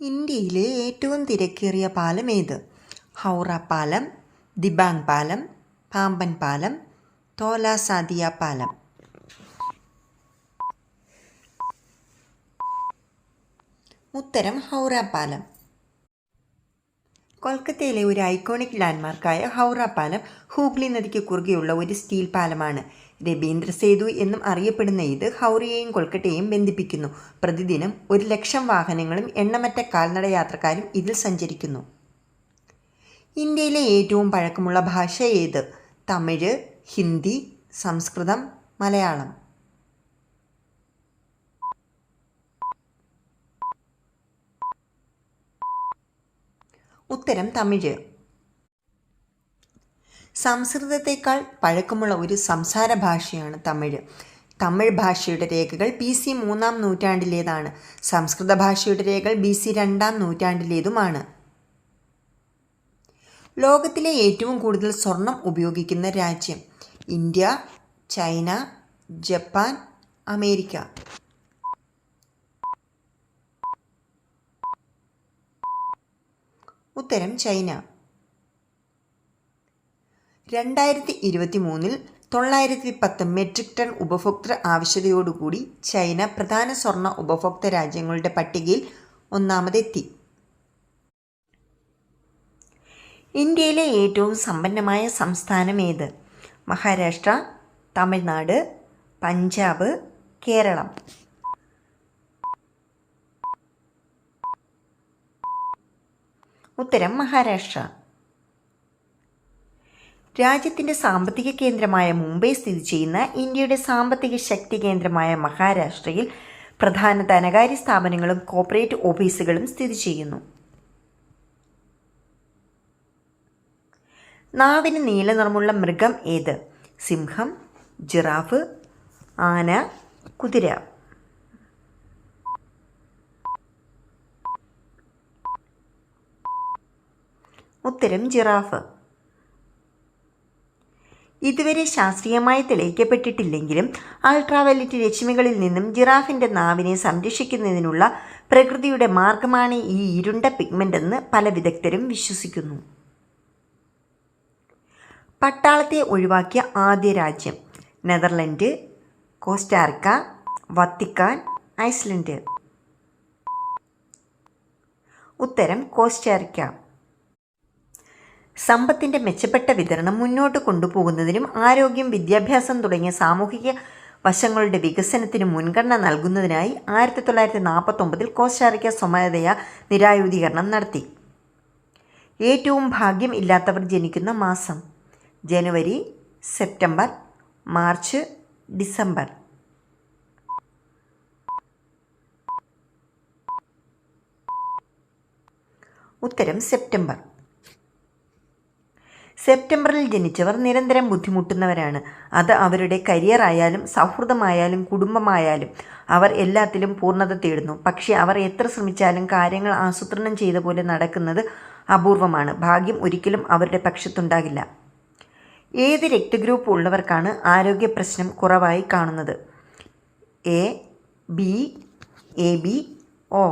ഇന്ത്യയിലെ ഏറ്റവും തിരക്കേറിയ പാലം ഏത്? ഹൗറ പാലം ദിബാങ് പാലം പാമ്പൻ പാലം തോല സാദിയ പാലം. ഉത്തരം ഹൗറ പാലം. കൊൽക്കത്തയിലെ ഒരു ഐക്കോണിക് ലാൻഡ്മാർക്കായ ഹൗറ പാലം ഹൂഗ്ലി നദിക്ക് കുറുകെയുള്ള ഒരു സ്റ്റീൽ പാലമാണ്. രബീന്ദ്ര സേതു എന്നും അറിയപ്പെടുന്ന ഇത് ഹൗറിയെയും കൊൽക്കട്ടയെയും ബന്ധിപ്പിക്കുന്നു. പ്രതിദിനം ഒരു ലക്ഷം വാഹനങ്ങളും എണ്ണമറ്റ കാൽനട യാത്രക്കാരും ഇതിൽ സഞ്ചരിക്കുന്നു. ഇന്ത്യയിലെ ഏറ്റവും പഴക്കമുള്ള ഭാഷ ഏത്? തമിഴ് ഹിന്ദി സംസ്കൃതം മലയാളം. ഉത്തരം തമിഴ്. സംസ്കൃതത്തെക്കാൾ പഴക്കമുള്ള ഒരു സംസാര ഭാഷയാണ് തമിഴ്. തമിഴ് ഭാഷയുടെ രേഖകൾ ബി സി മൂന്നാം നൂറ്റാണ്ടിലേതാണ്. സംസ്കൃത ഭാഷയുടെ രേഖകൾ ബി സി രണ്ടാം നൂറ്റാണ്ടിലേതുമാണ്. ലോകത്തിലെ ഏറ്റവും കൂടുതൽ സ്വർണം ഉപയോഗിക്കുന്ന രാജ്യം ഇന്ത്യ ചൈന ജപ്പാൻ അമേരിക്ക. ഉത്തരം ചൈന. രണ്ടായിരത്തി ഇരുപത്തി മൂന്നിൽ തൊള്ളായിരത്തി പത്ത് മെട്രിക് ടൺ ഉപഭോക്തൃ ആവശ്യതയോടുകൂടി ചൈന പ്രധാന സ്വർണ ഉപഭോക്തൃ രാജ്യങ്ങളുടെ പട്ടികയിൽ ഒന്നാമതെത്തി. ഇന്ത്യയിലെ ഏറ്റവും സമ്പന്നമായ സംസ്ഥാനം ഏത്? മഹാരാഷ്ട്ര തമിഴ്നാട് പഞ്ചാബ് കേരളം. ഉത്തരം മഹാരാഷ്ട്ര. രാജ്യത്തിന്റെ സാമ്പത്തിക കേന്ദ്രമായ മുംബൈ സ്ഥിതി ചെയ്യുന്ന ഇന്ത്യയുടെ സാമ്പത്തിക ശക്തി കേന്ദ്രമായ മഹാരാഷ്ട്രയിൽ പ്രധാന ധനകാര്യ സ്ഥാപനങ്ങളും കോർപ്പറേറ്റ് ഓഫീസുകളും സ്ഥിതി ചെയ്യുന്നു. നാവിന് നീല നിറമുള്ള മൃഗം ഏത്? സിംഹം ജിറാഫ് ആന കുതിര. ഉത്തരം ജിറാഫ്. ഇതുവരെ ശാസ്ത്രീയമായി തെളിയിക്കപ്പെട്ടിട്ടില്ലെങ്കിലും അൾട്രാവയലറ്റ് രശ്മികളിൽ നിന്നും ജിറാഫിന്റെ നാവിനെ സംരക്ഷിക്കുന്നതിനുള്ള പ്രകൃതിയുടെ മാർഗമാണ് ഈ ഇരുണ്ട പിഗ്മെന്റ് എന്ന് പല വിദഗ്ധരും വിശ്വസിക്കുന്നു. പട്ടാളത്തെ ഒഴിവാക്കിയ ആദ്യ രാജ്യം Netherland Costa Rica Vatican Iceland. ഉത്തരം കോസ്റ്റാറിക്ക. സമ്പത്തിന്റെ മെച്ചപ്പെട്ട വിതരണം മുന്നോട്ട് കൊണ്ടുപോകുന്നതിനും ആരോഗ്യം വിദ്യാഭ്യാസം തുടങ്ങിയ സാമൂഹിക വശങ്ങളുടെ വികസനത്തിന് മുൻഗണന നൽകുന്നതിനായി ആയിരത്തി തൊള്ളായിരത്തി നാൽപ്പത്തൊമ്പതിൽ കോസ്റ്റാറിക്ക സ്വമേധയാ നിരായുധീകരണം നടത്തി. ഏറ്റവും ഭാഗ്യം ഇല്ലാത്തവർ ജനിക്കുന്ന മാസം ജനുവരി സെപ്റ്റംബർ മാർച്ച് ഡിസംബർ. ഉത്തരം സെപ്റ്റംബർ. സെപ്റ്റംബറിൽ ജനിച്ചവർ നിരന്തരം ബുദ്ധിമുട്ടുന്നവരാണ്. അത് അവരുടെ കരിയർ ആയാലും സൗഹൃദമായാലും കുടുംബമായാലും അവർ എല്ലാത്തിലും പൂർണത തേടുന്നു. പക്ഷേ അവർ എത്ര ശ്രമിച്ചാലും കാര്യങ്ങൾ ആസൂത്രണം ചെയ്ത പോലെ നടക്കുന്നത് അപൂർവമാണ്. ഭാഗ്യം ഒരിക്കലും അവരുടെ പക്ഷത്തുണ്ടാകില്ല. ഏത് രക്തഗ്രൂപ്പ് ഉള്ളവർക്കാണ് ആരോഗ്യ പ്രശ്നം കുറവായി കാണുന്നത്? A B A B O.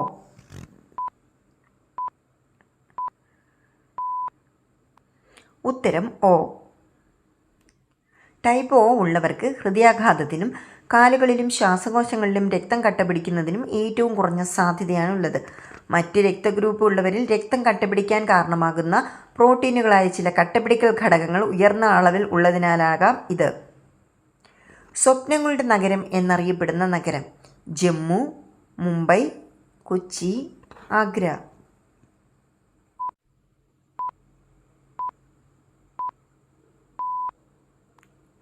ഉത്തരം ഓ. ടൈപ്പ് ഒ ഉള്ളവർക്ക് ഹൃദയാഘാതത്തിനും കാലുകളിലും ശ്വാസകോശങ്ങളിലും രക്തം കട്ടപിടിക്കുന്നതിനും ഏറ്റവും കുറഞ്ഞ സാധ്യതയാണുള്ളത്. മറ്റ് രക്തഗ്രൂപ്പ് ഉള്ളവരിൽ രക്തം കട്ടപിടിക്കാൻ കാരണമാകുന്ന പ്രോട്ടീനുകളായ ചില കട്ടപിടിക്കൽ ഘടകങ്ങൾ ഉയർന്ന അളവിൽ ഉള്ളതിനാലാകാം ഇത്. സ്വപ്നങ്ങളുടെ നഗരം എന്നറിയപ്പെടുന്ന നഗരം ജമ്മു മുംബൈ കൊച്ചി ആഗ്ര.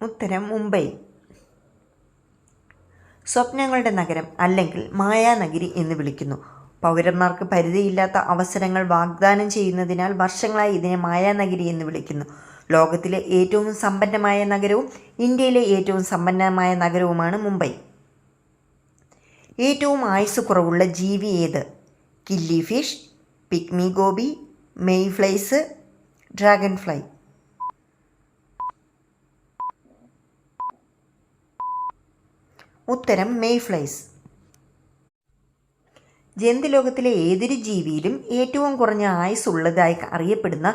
ഉത്തരം മുംബൈ. സ്വപ്നങ്ങളുടെ നഗരം അല്ലെങ്കിൽ മായാനഗരി എന്ന് വിളിക്കുന്നു. പൗരന്മാർക്ക് പരിധിയില്ലാത്ത അവസരങ്ങൾ വാഗ്ദാനം ചെയ്യുന്നതിനാൽ വർഷങ്ങളായി ഇതിനെ മായാനഗരി എന്ന് വിളിക്കുന്നു. ലോകത്തിലെ ഏറ്റവും സമ്പന്നമായ നഗരവും ഇന്ത്യയിലെ ഏറ്റവും സമ്പന്നമായ നഗരവുമാണ് മുംബൈ. ഏറ്റവും ആയുസ് കുറവുള്ള ജീവി ഏത്? Killifish pygmy goby mayflies dragonfly. ഉത്തരം മെയ് ഫ്ലൈസ് ജന്തുലോകത്തിലെ ഏതൊരു ജീവിയിലും ഏറ്റവും കുറഞ്ഞ ആയുസ്സുള്ളതായി അറിയപ്പെടുന്ന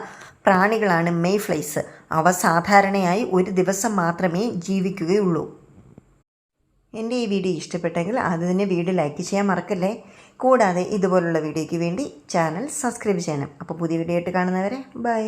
പ്രാണികളാണ് മെയ്ഫ്ലൈസ്. അവ സാധാരണയായി ഒരു ദിവസം മാത്രമേ ജീവിക്കുകയുള്ളൂ. എന്റെ ഈ വീഡിയോ ഇഷ്ടപ്പെട്ടെങ്കിൽ അത് തന്നെ വീഡിയോ ലൈക്ക് ചെയ്യാൻ മറക്കല്ലേ? കൂടാതെ ഇതുപോലുള്ള വീഡിയോയ്ക്ക് വേണ്ടി ചാനൽ സബ്സ്ക്രൈബ് ചെയ്യണം. അപ്പോൾ പുതിയ വീഡിയോ ആയിട്ട് കാണുന്നവരെ ബൈ.